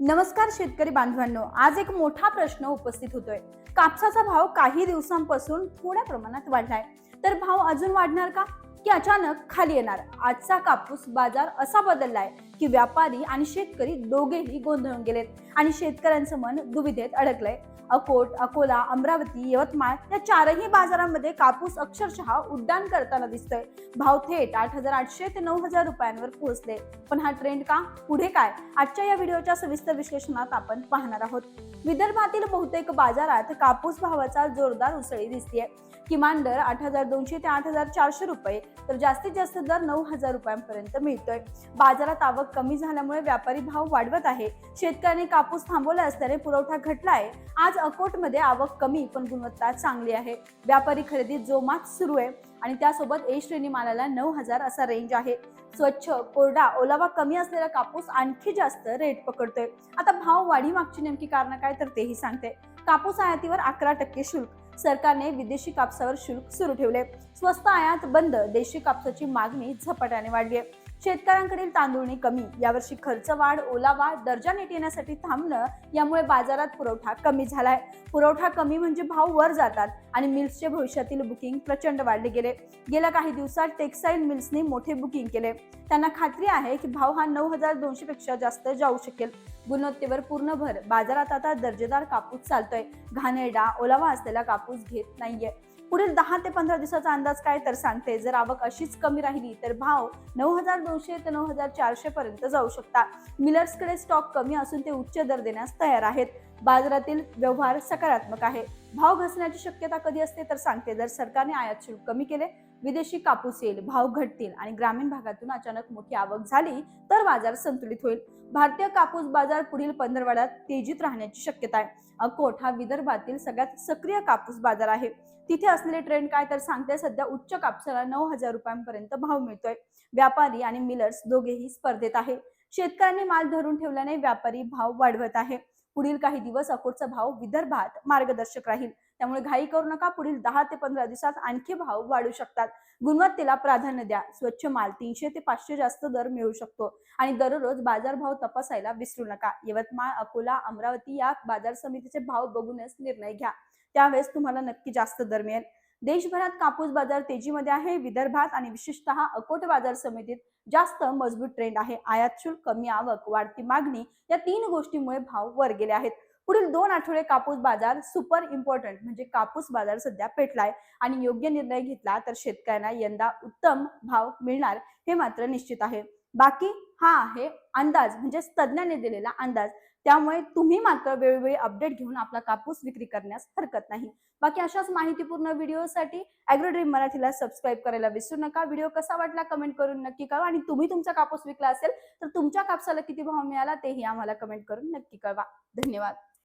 नमस्कार शेतकरी बांधवांनो आज एक मोठा प्रश्न उपस्थित होतोय. कापसाचा भाव काही दिवसांपासून थोड्या प्रमाणात वाढलाय. तर भाव अजून वाढणार का? की अचानक खाली येणार? आजचा कापूस बाजार असा बदललाय की व्यापारी आणि शेतकरी दोघेही गोंधळून गेलेत आणि शेतकऱ्यांचं मन दुविधेत अडकलंय. अकोट अकोला अमरावती यवतमाळ या चारही बाजारांमध्ये कापूस अक्षरशः उड्डाण करताना दिसतोय. भाव थेट आठ हजार आठशे ते नऊ हजार रुपयांवर पोहोचले. पण हा ट्रेंड का? पुढे काय? आजच्या या व्हिडिओच्या सविस्तर विश्लेषणात आपण पाहणार आहोत. विदर्भातील बहुतेक बाजारात कापूस भावाचा जोरदार उसळी दिसतीये. किमान दर आठ हजार दोनशे ते आठ हजार चारशे रुपये तर जास्तीत जास्त दर नऊ हजार रुपयांपर्यंत मिळतोय. बाजारात आवक कमी झाल्यामुळे व्यापारी भाव वाढवत आहे. शेतकऱ्यांनी कापूस थांबवला असल्याने पुरवठा घटला आहे आज अकोटमध्ये आवक कमी पण गुणवत्ता चांगली आहे. व्यापारी खरेदी जोमात सुरू आहे आणि त्यासोबत ए श्रेणी मालाला नऊ हजार असा रेंज आहे. स्वच्छ कोरडा ओलावा कमी असलेला कापूस आणखी जास्त रेट पकडतोय. आता भाव वाढी मागची नेमकी कारण काय तर तेही सांगते. कापूस आयातीवर अकरा टक्के शुल्क सरकारने विदेशी कापसावर शुल्क सुरू ठेवले. स्वस्त आयात बंद देशी कापसाची मागणी झपाट्याने वाढली आहे. शेतकऱ्यांकडील तांदूळणी कमी यावर्षी खर्च वाढ ओलावा दर्जा नीट येण्यासाठी थांबणं यामुळे बाजारात पुरवठा कमी झालाय. पुरवठा कमी म्हणजे भाव वर जातात आणि मिल्सचे भविष्यातील बुकिंग प्रचंड वाढले गेले. गेल्या काही दिवसात टेक्सटाईल मिल्सने मोठे बुकिंग केले. त्यांना खात्री आहे की भाव हा नऊ हजार दोनशे पेक्षा जास्त जाऊ शकेल. गुणवत्तेवर पूर्ण भर बाजारात आता दर्जेदार कापूस चालतोय. घाणेरडा ओलावा असलेला कापूस घेत नाहीये. पुढील दहा ते पंधरा दिवसाचा अंदाज काय तर सांगते. जर आवक अशीच कमी राहिली तर भाव नऊ हजार दोनशे ते नऊ हजार चारशे पर्यंत जाऊ शकता मिलर्सकडे स्टॉक कमी असून ते उच्च दर देण्यास तयार आहेत. बाजारातील व्यवहार सकारात्मक आहे. भाव घसण्याची शक्यता कधी असते तर सांगते. जर सरकारने आयात शुल्क कमी केले विदेशी कापूस येईल भाव घटतील आणि ग्रामीण भागातून अचानक मोठी आवक झाली तर बाजार संतुलित होईल. भारतीय कापूस बाजार पुढील पंधरवड्यात तेजीत राहण्याची शक्यता आहे. अकोट हा विदर्भातील सगळ्यात सक्रिय कापूस बाजार आहे. तिथे असलेले ट्रेंड काय तर सांगते सध्या उच्च कापसाला नऊ हजार रुपयांपर्यंत भाव मिळतोय. व्यापारी आणि मिलर्स दोघेही स्पर्धेत आहे. शेतकऱ्यांनी माल धरून ठेवल्याने व्यापारी भाव वाढवत आहे. पुढील काही दिवस अकोटचा भाव विदर्भात मार्गदर्शक राहील. त्यामुळे घाई करू नका. पुढील दहा ते पंधरा दिवसात आणखी भाव वाढू शकतात. गुणवत्तेला प्राधान्य द्या. स्वच्छ माल तीनशे ते पाचशे जास्त दर मिळू शकतो. आणि दररोज बाजारभाव तपासायला विसरू नका. यवतमाळ अकोला अमरावती या बाजार समितीचे भाव बघूनच निर्णय घ्या. त्यावेळेस तुम्हाला नक्की जास्त दर मिळेल. देशभरात कापूस बाजार तेजीमध्ये आहे. विदर्भात आणि विशेषतः अकोट बाजार समितीत जास्त मजबूत ट्रेंड आहे. आयात शुल्क कमी आवक वाढती मागणी या तीन गोष्टींमुळे भाव वर गेले आहेत. पुढील दोन आठवडे कापूस बाजार सुपर इम्पॉर्टंट म्हणजे कापूस बाजार सध्या पेटलाय आणि योग्य निर्णय घेतला तर शेतकऱ्यांना यंदा उत्तम भाव मिळणार हे मात्र निश्चित आहे. बाकी हा आहे अंदाज म्हणजे तज्ज्ञांनी दिलेला अंदाज. त्यामुळे तुम्ही मात्र वेळोवेळी अपडेट घेऊन आपला कापूस विक्री करण्यास हरकत नाही. बाकी अशाच माहितीपूर्ण व्हिडिओसाठी ड्रीम मराठीला सबस्क्राईब करायला विसरू नका. व्हिडिओ कसा वाटला कमेंट करून नक्की कळवा आणि तुम्ही तुमचा कापूस विकला असेल तर तुमच्या कापसाला किती भाव मिळाला तेही आम्हाला कमेंट करून नक्की कळवा. धन्यवाद.